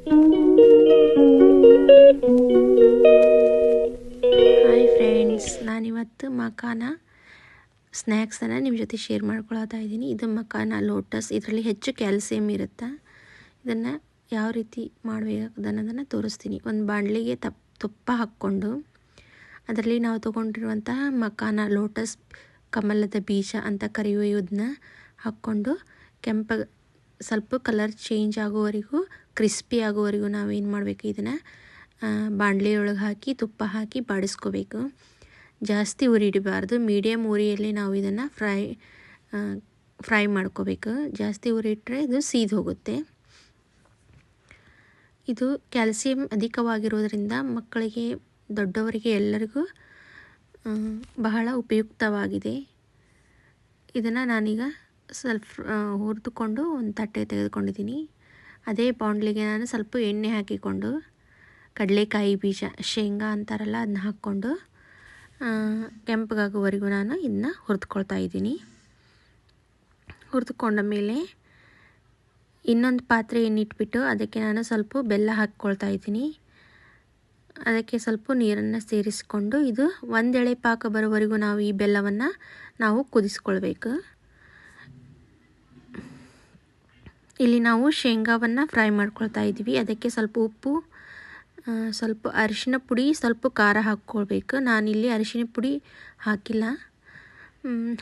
Hi friends ನಾನಿವತ್ತು ಮಕಾನ ಸ್ನ್ಯಾಕ್ಸನ್ನು ನಿಮ್ಮ ಜೊತೆ ಶೇರ್ ಮಾಡ್ಕೊಳ್ತಾ ಇದ್ದೀನಿ. ಇದು ಮಕಾನ ಲೋಟಸ್ ಇದರಲ್ಲಿ ಹೆಚ್ಚು ಕ್ಯಾಲ್ಸಿಯಂ ಇರುತ್ತೆ? ಇದನ್ನು ಯಾವ ರೀತಿ ಮಾಡಬೇಕು ಅನ್ನೋದನ್ನು ತೋರಿಸ್ತೀನಿ. ಒಂದು ಬಾಣಲಿಗೆ ತಪ್, ತುಪ್ಪ ಹಾಕ್ಕೊಂಡು ಅದರಲ್ಲಿ ನಾವು ತೊಗೊಂಡಿರುವಂತಹ ಮಕಾನ ಲೋಟಸ್ ಕಮಲದ ಬೀಜ ಅಂತ ಕರೆಯುವ ಇದನ್ನ ಹಾಕ್ಕೊಂಡು ಕೆಂಪ ಸ್ವಲ್ಪ ಕಲರ್ ಚೇಂಜ್ ಆಗೋವರೆಗೂ ಕ್ರಿಸ್ಪಿ ಆಗೋವರೆಗೂ ನಾವೇನು ಮಾಡಬೇಕು ಇದನ್ನು? ಬಾಣಲೆ ಒಳಗೆ ಹಾಕಿ, ತುಪ್ಪ ಹಾಕಿ ಬಾಡಿಸ್ಕೋಬೇಕು. ಜಾಸ್ತಿ ಉರಿ ಇಡಬಾರ್ದು. ಮೀಡಿಯಮ್ ಉರಿಯಲ್ಲಿ ನಾವು ಇದನ್ನು ಫ್ರೈ ಫ್ರೈ ಮಾಡ್ಕೋಬೇಕು. ಜಾಸ್ತಿ ಉರಿ ಇಟ್ಟರೆ ಇದು ಸೀದ್ ಹೋಗುತ್ತೆ. ಇದು ಕ್ಯಾಲ್ಸಿಯಂ ಅಧಿಕವಾಗಿರೋದ್ರಿಂದ ಮಕ್ಕಳಿಗೆ, ದೊಡ್ಡವರಿಗೆ ಎಲ್ಲರಿಗೂ ಬಹಳ ಉಪಯುಕ್ತವಾಗಿದೆ. ಇದನ್ನು ನಾನೀಗ ಸ್ವಲ್ಪ ಹುರಿದುಕೊಂಡು ಒಂದು ತಟ್ಟೆ ತೆಗೆದುಕೊಂಡಿದ್ದೀನಿ. ಅದೇ ಬಾಂಡ್ಲಿಗೆ ನಾನು ಸ್ವಲ್ಪ ಎಣ್ಣೆ ಹಾಕಿಕೊಂಡು, ಕಡಲೆಕಾಯಿ ಬೀಜ, ಶೇಂಗಾ ಅಂತಾರಲ್ಲ ಅದನ್ನ ಹಾಕ್ಕೊಂಡು ಕೆಂಪಗಾಗುವವರೆಗೂ ನಾನು ಇದನ್ನ ಹುರಿದುಕೊಳ್ತಾ ಇದ್ದೀನಿ. ಹುರಿದುಕೊಂಡ ಮೇಲೆ ಇನ್ನೊಂದು ಪಾತ್ರೆ ಎಣ್ಣಿಟ್ಬಿಟ್ಟು ಅದಕ್ಕೆ ನಾನು ಸ್ವಲ್ಪ ಬೆಲ್ಲ ಹಾಕ್ಕೊಳ್ತಾ ಇದ್ದೀನಿ. ಅದಕ್ಕೆ ಸ್ವಲ್ಪ ನೀರನ್ನು ಸೇರಿಸಿಕೊಂಡು ಇದು ಒಂದೆಳೆ ಪಾಕ ಬರೋವರೆಗೂ ನಾವು ಈ ಬೆಲ್ಲವನ್ನು ನಾವು ಕುದಿಸ್ಕೊಳ್ಬೇಕು. ಇಲ್ಲಿ ನಾವು ಶೇಂಗಾವನ್ನು ಫ್ರೈ ಮಾಡ್ಕೊಳ್ತಾ ಇದ್ದೀವಿ. ಅದಕ್ಕೆ ಸ್ವಲ್ಪ ಉಪ್ಪು ಸ್ವಲ್ಪ ಅರಿಶಿನ ಪುಡಿ, ಸ್ವಲ್ಪ ಖಾರ ಹಾಕ್ಕೊಳ್ಬೇಕು. ನಾನಿಲ್ಲಿ ಅರಿಶಿನ ಪುಡಿ ಹಾಕಿಲ್ಲ.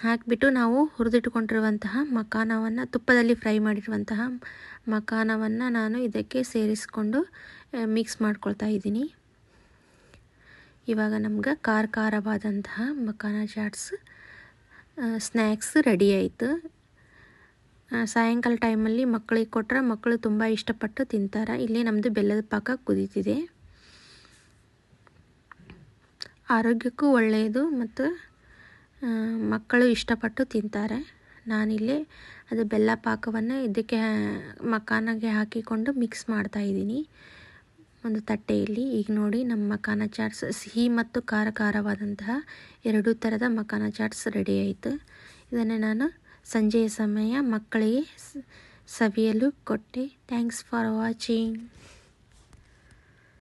ಹಾಕಿಬಿಟ್ಟು ನಾವು ಹುರಿದಿಟ್ಕೊಂಡಿರುವಂತಹ ಮಖಾನವನ್ನು, ತುಪ್ಪದಲ್ಲಿ ಫ್ರೈ ಮಾಡಿರುವಂತಹ ಮಖಾನವನ್ನು ನಾನು ಇದಕ್ಕೆ ಸೇರಿಸ್ಕೊಂಡು ಮಿಕ್ಸ್ ಮಾಡ್ಕೊಳ್ತಾ ಇದ್ದೀನಿ. ಇವಾಗ ನಮ್ಗೆ ಖಾರ ಖಾರವಾದಂತಹ ಮಖಾನ ಚಾಟ್ಸ್ ಸ್ನ್ಯಾಕ್ಸ್ ರೆಡಿ ಆಯಿತು. ಸಾಯಂಕಾಲ ಟೈಮಲ್ಲಿ ಮಕ್ಕಳಿಗೆ ಕೊಟ್ಟರೆ ಮಕ್ಕಳು ತುಂಬ ಇಷ್ಟಪಟ್ಟು ತಿಂತಾರೆ. ಇಲ್ಲಿ ನಮ್ಮದು ಬೆಲ್ಲದ ಪಾಕ ಕುದೀತಿದೆ. ಆರೋಗ್ಯಕ್ಕೂ ಒಳ್ಳೆಯದು ಮತ್ತು ಮಕ್ಕಳು ಇಷ್ಟಪಟ್ಟು ತಿಂತಾರೆ. ನಾನಿಲ್ಲಿ ಅದು ಬೆಲ್ಲ ಪಾಕವನ್ನು ಇದಕ್ಕೆ ಮಖಾನಗೆ ಹಾಕಿಕೊಂಡು ಮಿಕ್ಸ್ ಮಾಡ್ತಾ ಇದ್ದೀನಿ. ಒಂದು ತಟ್ಟೆಯಲ್ಲಿ. ಈಗ ನೋಡಿ ನಮ್ಮ ಮಕಾನ ಚಾಟ್ಸ್, ಸಿಹಿ ಮತ್ತು ಖಾರ ಖಾರವಾದಂತಹ ಎರಡೂ ಥರದ ಮಕಾನ ಚಾಟ್ಸ್ ರೆಡಿ ಆಯಿತು. ಇದನ್ನು ನಾನು ಸಂಜೆಯ ಸಮಯ ಮಕ್ಕಳಿಗೆ ಸವಿಯಲು ಕೊಟ್ಟೆ. Thanks for watching